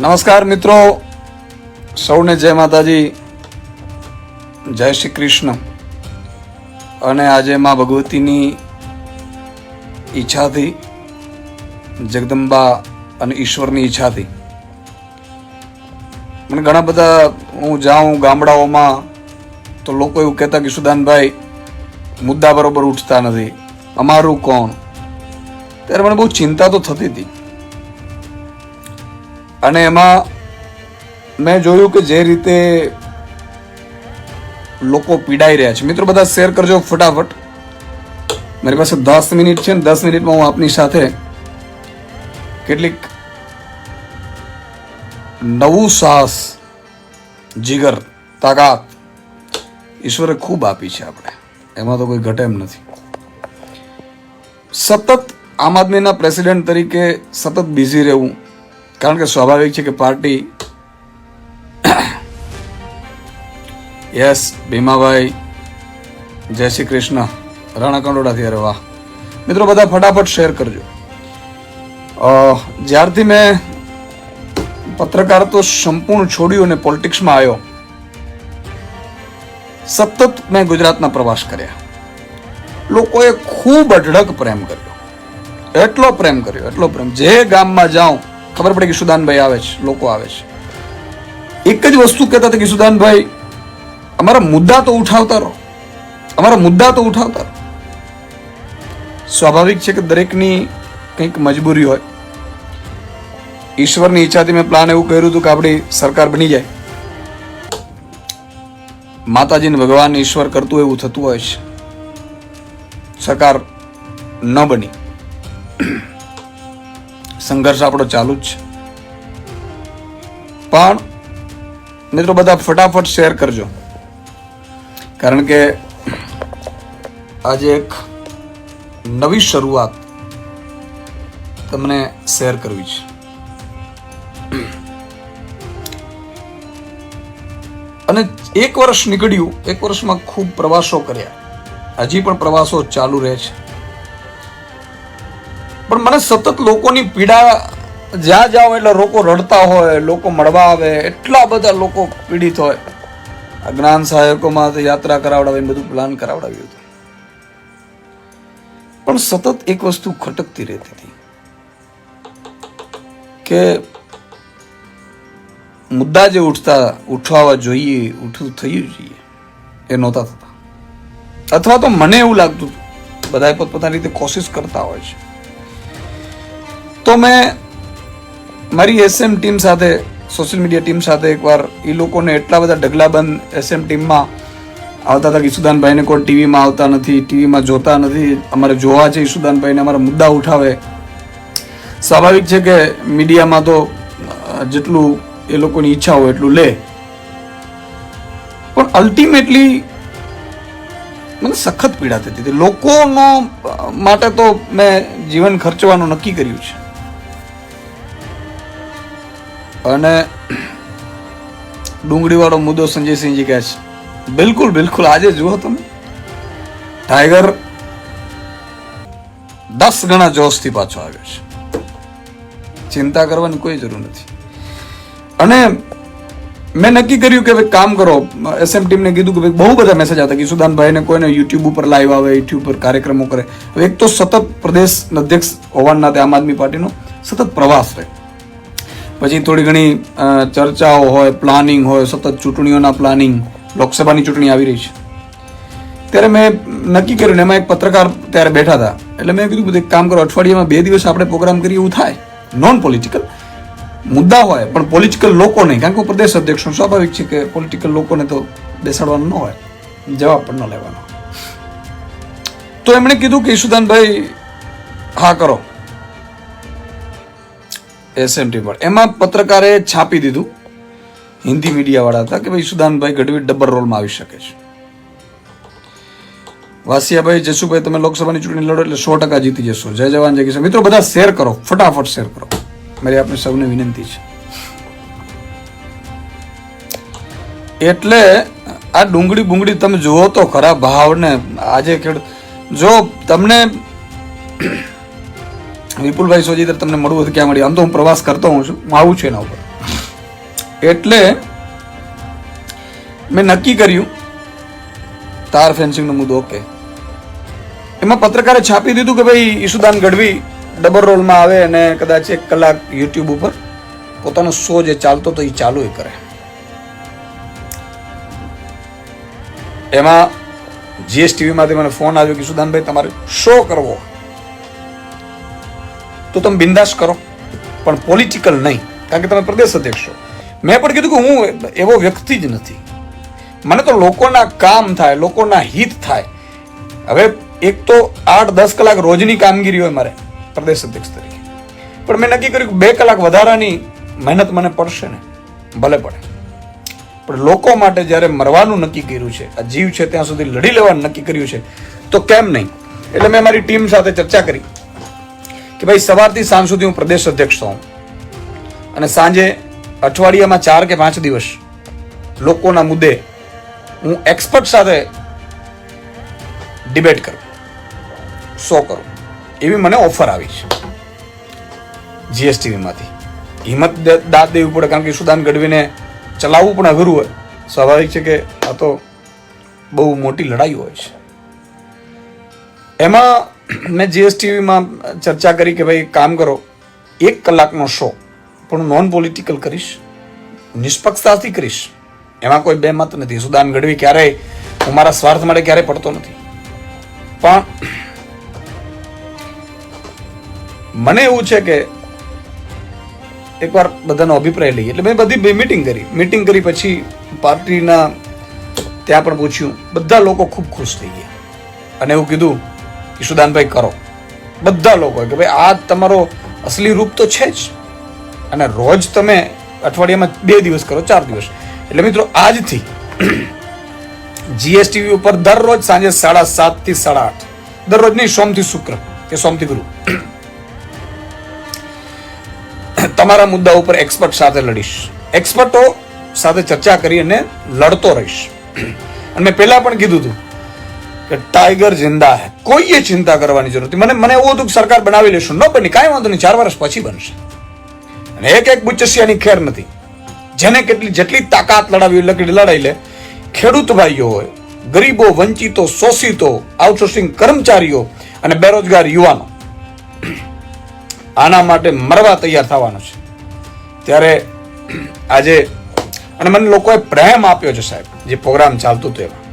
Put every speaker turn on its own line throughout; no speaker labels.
નમસ્કાર મિત્રો. સૌને જય માતાજી. જય શ્રી કૃષ્ણ. અને આજે મા ભગવતીની ઈચ્છાથી, જગદંબા અને ઈશ્વરની ઈચ્છાથી. મને ઘણા બધા, હું જાઉં ગામડાઓમાં, તો લોકો એવું કહેતા કે, સુદાનભાઈ, મુદ્દા બરોબર ઉઠતા નથી. અમારું કોણ? ત્યારે મને બહુ ચિંતા તો થતી હતી. અને એમાં મેં જોયું કે જે રીતે લોકો પીડાઈ રહ્યા છે. મિત્રો, બધા શેર કરજો ફટાફટ. મારી પાસે દસ મિનિટ છે ને દસ મિનિટમાં હું આપની સાથે કેટલીક નવું સાહસ જીગર, તાકાત ઈશ્વરે ખૂબ આપી છે આપણે. એમાં તો કોઈ ઘટે એમ નથી. સતત આમ આદમીના પ્રેસિડેન્ટ તરીકે સતત બિઝી રહેવું કારણ કે સ્વાભાવિક છે કે પાર્ટી યસ, ભીમાભાઈ, જય શ્રી કૃષ્ણ રાણા કંડોડાથી અરે વાહ. મિત્રો, બધા ફટાફટ શેર કરજો. જ્યારથી મેં પત્રકાર તો સંપૂર્ણ છોડ્યું અને પોલિટિક્સમાં આવ્યો, સતત મેં ગુજરાતના પ્રવાસ કર્યા. લોકોએ ખૂબ અઢળક પ્રેમ કર્યો. એટલો પ્રેમ કર્યો, એટલો પ્રેમ. જે ગામમાં જાઉં ખબર પડે કે સુદાનભાઈ આવે છે, લોકો આવે છે. એક જ વસ્તુ કહેતા હતા કે સુદાનભાઈ, અમારા મુદ્દા તો ઉઠાવતા રહો. અમારા મુદ્દા તો ઉઠાવતા રહો. સ્વાભાવિક છે કે દરેકની કંઈક મજબૂરી હોય. ઈશ્વરની ઈચ્છાથી મેં પ્લાન એવું કર્યું હતું કે આપણી સરકાર બની જાય. માતાજીને ભગવાન ઈશ્વર કરતું એવું થતું હોય છે. સરકાર ન બની. સંઘર્ષ આપણો ચાલુ જ છે. પણ મિત્રો બધા ફટાફટ શેર કરજો. કારણ કે આજે એક નવી શરૂઆત તમને શેર કરવી છે. અને એક વર્ષ નીકળ્યું, એક વર્ષમાં ખૂબ પ્રવાસો કર્યા. હજી પણ પ્રવાસો ચાલુ રહે છે. પણ મને સતત લોકોની પીડા જ્યાં જાઓ એટલે લોકો રડતા હોય, લોકો મળવા આવે, એટલા બધા લોકો પીડિત હોય. જ્ઞાન સહાયકોમાં યાત્રા કરાવડાવી બધું પ્લાન કરાવડાવ્યું હતું. પણ સતત એક વસ્તુ ખટકતી રહેતી હતી કે મુદ્દા જે ઉઠતા, ઉઠવા જોઈએ, ઉઠવું થયું જોઈએ, એ નહોતા થતા. અથવા તો મને એવું લાગતું હતું બધા પોતપોતાની રીતે કોશિશ કરતા હોય છે. તો મેં મારી એસએમ ટીમ સાથે સોશિયલ મીડિયા ટીમ સાથે એકવાર એ લોકોને એટલા બધા ઢગલાબંધ એસએમ ટીમમાં આવતા હતા કે ઈસુદાનભાઈને કોઈ ટીવીમાં આવતા નથી, ટીવીમાં જોતા નથી. અમારે જોવા છે ઈસુદાનભાઈને, અમારા મુદ્દા ઉઠાવે. સ્વાભાવિક છે કે મીડિયામાં તો જેટલું એ લોકોની ઈચ્છા હોય એટલું લે. પણ અલ્ટિમેટલી મને સખત પીડા થતી હતી. લોકોનો માટે તો મેં જીવન ખર્ચવાનું નક્કી કર્યું છે. અને ડુંગળીવાળો મુદ્દો સંજયસિંહજી કહે છે. બિલકુલ બિલકુલ, આજે જુઓ તમે. ટાઈગર દસ ગણા જોશથી પાછો આવ્યો છે. ચિંતા કરવાની કોઈ જરૂર નથી. અને મેં નક્કી કર્યું કે ભાઈ કામ કરો. એસએમ ટીમને કીધું કે ભાઈ બહુ બધા મેસેજ આવતા કે સુદાનભાઈને કોઈને યુટ્યુબ ઉપર લાઈવ આવે યુટ્યુબ પર કાર્યક્રમો કરે. હવે એક તો સતત પ્રદેશ અધ્યક્ષ હોવાના નાતે આમ આદમી પાર્ટીનો સતત પ્રવાસ રહે. પછી થોડી ઘણી ચર્ચાઓ હોય પ્લાનિંગ હોય, સતત ચૂંટણીઓના પ્લાનિંગ લોકસભાની ચૂંટણી આવી રહી છે. ત્યારે મેં નક્કી કર્યું ને એમાં એક પત્રકાર ત્યારે બેઠા હતા. એટલે મેં કીધું, બધું કામ કરો, અઠવાડિયામાં બે દિવસ આપણે પ્રોગ્રામ કરીએ, એવું થાય. નોન પોલિટિકલ મુદ્દા હોય, પણ પોલિટિકલ લોકો નહીં. કારણ કે હું પ્રદેશ અધ્યક્ષ સ્વાભાવિક છે કે પોલિટિકલ લોકોને તો બેસાડવાનું ન હોય. જવાબ પણ ન લેવાનો. તો એમણે કીધું કે, ઈશુદાનભાઈ, હા કરો. એસએમટી પર. એમાં પત્રકારે છાપી દીધું. હિન્દી મીડિયાવાળા હતા કે ભાઈ સુદાનભાઈ ગઢવી ડબલ રોલમાં આવી શકે છે. વાસિયાભાઈ, જસુભાઈ, તમે લોકસભાની ચૂંટણી લડો એટલે સો ટકા જીતી જશો. જય જવાન, જય કિશન મિત્રો, બધા શેર કરો. ફટાફટ શેર કરો. મારી આપને સૌને વિનંતી છે. એટલે આ ડુંગળી બુંગળી તમે જુઓ તો ખરા ભાવને આજે ખેડૂત જો તમને વિપુલભાઈ સોજીદર તમને મળવું હતું ક્યાં મળી. આમ તો હું પ્રવાસ કરતો હોઉં છું. હું આવું છું એના ઉપર. એટલે મેં નક્કી કર્યું, તાર ફેન્સિંગનો મુદ્દો ઓકે. એમાં પત્રકારે છાપી દીધું કે ભાઈ ઈશુદાન ગઢવી ડબલ રોલમાં આવે અને કદાચ એક કલાક યુટ્યુબ ઉપર પોતાનો શો જે ચાલતો તો એ ચાલુ એ કરે. એમાં જીએસટીવીમાંથી મને ફોન આવ્યો કે સુદાનભાઈ તમારે શો કરવો તો તમે બિંદાસ કરો. પણ પોલિટિકલ નહીં. કારણ કે તમે પ્રદેશ અધ્યક્ષ છો. મેં પણ કીધું કે હું એવો વ્યક્તિ જ નથી. મને તો લોકોના કામ થાય, લોકોના હિત થાય. હવે એક તો આઠ, દસ કલાક રોજની કામગીરી હોય મારે પ્રદેશ અધ્યક્ષ તરીકે. પણ મેં નક્કી કર્યું કે બે કલાક વધારાની મહેનત મને પડશે ને. ભલે પડે. પણ લોકો માટે જ્યારે મરવાનું નક્કી કર્યું છે, આ જીવ છે, ત્યાં સુધી લડી લેવાનું નક્કી કર્યું છે, તો કેમ નહીં? એટલે મેં મારી ટીમ સાથે ચર્ચા કરી. કે ભાઈ સવારથી સાંજ સુધી હું પ્રદેશ અધ્યક્ષ છું. અને સાંજે અઠવાડિયામાં ચાર કે પાંચ દિવસ લોકોના મુદ્દે હું એક્સપર્ટ સાથે ડિબેટ કરું શો કરું. એવી મને ઓફર આવી છે જીએસટીવીમાંથી હિંમત દાદ દેવી પડે કારણ કે સુદાન ગઢવીને ચલાવવું પણ અઘરું હોય. સ્વાભાવિક છે કે આ તો બહુ મોટી લડાઈ હોય છે. એમાં મેં જીએસટીવીમાં ચર્ચા કરી કે ભાઈ, કામ કરો, એક કલાકનો શો પણ નોન પોલિટિકલ કરીશ, નિષ્પક્ષતાથી કરીશ. એમાં કોઈ બે મત નથી. સુદાન ગઢવી ક્યારેય હું મારા સ્વાર્થ માટે ક્યારેય પડતો નથી. પણ મને એવું છે કે એકવાર બધાનો અભિપ્રાય લઈએ. એટલે મેં બધી મીટિંગ કરી. મીટિંગ કરી પછી પાર્ટીના ત્યાં પણ પૂછ્યું. બધા લોકો ખૂબ ખુશ થઈ ગયા. અને એવું કીધું ઈશુદાનભાઈ કરો. બધા લોકો કે ભાઈ આ તમારો અસલી રૂપ તો છે જ. અને રોજ તમે અઠવાડિયામાં બે દિવસ કરો, ચાર દિવસ. એટલે મિત્રો આજથી જીએસટીવી ઉપર દરરોજ સાંજે સાડા સાતથી સાડા આઠ. દરરોજ નહીં, સોમથી શુક્ર, કે સોમથી ગુરુ. તમારા મુદ્દા ઉપર એક્સપર્ટ સાથે લડીશ. એક્સપર્ટો સાથે ચર્ચા કરી અને લડતો રહીશ. અને મેં પહેલાં પણ કીધું હતું કે ટાઈગર જિંદા હે. કોઈએ ચિંતા કરવાની જરૂર નથી. મને મને એવું હતું કે સરકાર બનાવી લેશું. ન બની, કાંઈ વાંધો નહીં, ચાર વર્ષ પછી બનશે. અને એક એક બુચસિયાની ખેર નથી. જેને કેટલી, જેટલી તાકાત લડાવી, લકડી લડાઈ લે, ખેડૂત ભાઈઓ હોય, ગરીબો, વંચિતો, શોષિતો આઉટસોર્સિંગ કર્મચારીઓ અને બેરોજગાર યુવાનો, આના માટે મરવા તૈયાર થવાનો છે. ત્યારે આજે, અને મને લોકોએ પ્રેમ આપ્યો છે સાહેબ, જે પ્રોગ્રામ ચાલતો હતો એમાં.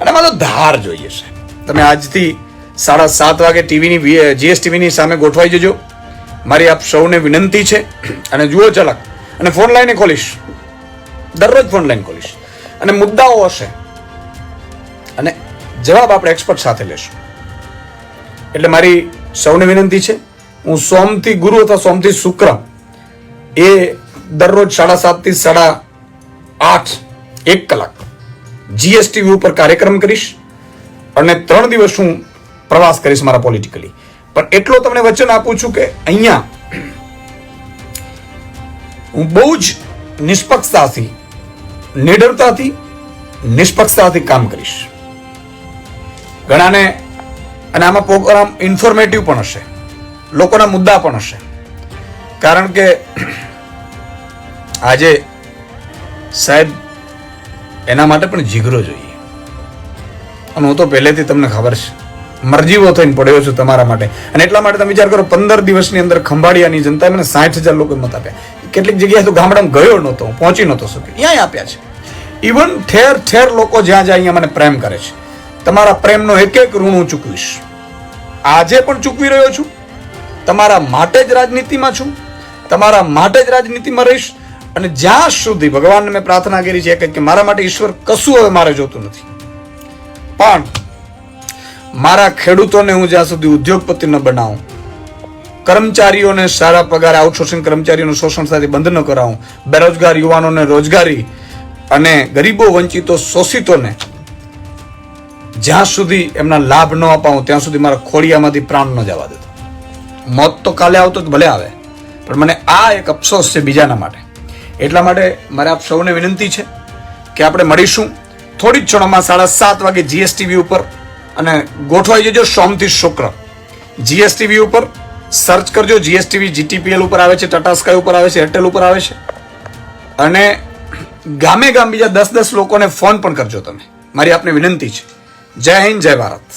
અને એમાં તો ધાર જોઈએ છે. તમે આજથી સાડા સાત વાગે ટીવીની જીએસટીવીની સામે ગોઠવાઈ જજો. મારી આપ સૌને વિનંતી છે. અને જુઓ ઝલક. અને ફોન લાઈને ખોલીશ. દરરોજ ફોન લાઈન ખોલીશ. અને મુદ્દાઓ હશે. અને જવાબ આપણે એક્સપર્ટ સાથે લેશું. એટલે મારી સૌને વિનંતી છે, હું સોમથી ગુરુ અથવા સોમથી શુક્ર એ દરરોજ સાડા સાતથી સાડા આઠ એક કલાક જીએસટીવી ઉપર કાર્યક્રમ કરીશ અને ત્રણ દિવસ હું પ્રવાસ કરીશ મારા પોલિટિકલી પણ એટલો તમને વચન આપું છું કે અહીંયા હું બહુ જ નિષ્પક્ષતાથી, નિડરતાથી, નિષ્પક્ષતાથી કામ કરીશ. ઘણાને, અને આમાં પ્રોગ્રામ ઇન્ફોર્મેટિવ પણ હશે. લોકોના મુદ્દા પણ હશે. કારણ કે આજે સાહેબ એના માટે પણ જીગરો જોઈએ. અને હું તો પહેલેથી તમને ખબર છે, મરજીવો થઈને પડ્યો છું તમારા માટે. અને એટલા માટે તમે વિચાર કરો, પંદર દિવસની અંદર ખંભાળિયાની જનતાએ મને સાઠ હજાર લોકો મત આપ્યા. કેટલીક જગ્યાએ તો ગામડામાં ગયો નહોતો પહોંચી નહોતો શક્યો. ક્યાંય આપ્યા છે. ઇવન ઠેર ઠેર લોકો જ્યાં જ્યાં અહીંયા મને પ્રેમ કરે છે. તમારા પ્રેમનો એક એક ઋણ હું ચૂકવીશ. આજે પણ ચૂકવી રહ્યો છું. તમારા માટે જ રાજનીતિમાં છું. તમારા માટે જ રાજનીતિમાં રહીશ. અને જ્યાં સુધી ભગવાનને મેં પ્રાર્થના કરી છે કે મારા માટે ઈશ્વર કશું હવે મારે જોતું નથી. પણ મારા ખેડૂતોને હું જ્યાં સુધી ઉદ્યોગપતિ ન બનાવું, કર્મચારીઓને સારા પગાર આઉટસોર્સિંગ કર્મચારીઓનું શોષણ સાથે બંધ ન કરાવું, બેરોજગાર યુવાનોને રોજગારી અને ગરીબો વંચિતો શોષિતોને જ્યાં સુધી એમના લાભ ન અપાવું, ત્યાં સુધી મારા ખોડિયામાંથી પ્રાણ ન જવા દેતો મોત તો કાલે આવતો ભલે આવે, પણ મને આ એક અફસોસ છે બીજાના માટે. એટલા માટે મારે આપ સૌને વિનંતી છે કે આપણે મળીશું થોડી જ ક્ષણોમાં સાડા સાત વાગે જીએસટીવી ઉપર અને ગોઠવાઈ જજો સોમથી શુક્ર. જીએસટીવી ઉપર સર્ચ કરજો જીએસટીવી જીટીપીએલ ઉપર આવે છે ટાટા સ્કાય ઉપર આવે છે એરટેલ ઉપર આવે છે. અને ગામે ગામ બીજા દસ દસ લોકોને ફોન પણ કરજો તમે. મારી આપને વિનંતી છે. જય હિન્દ, જય ભારત.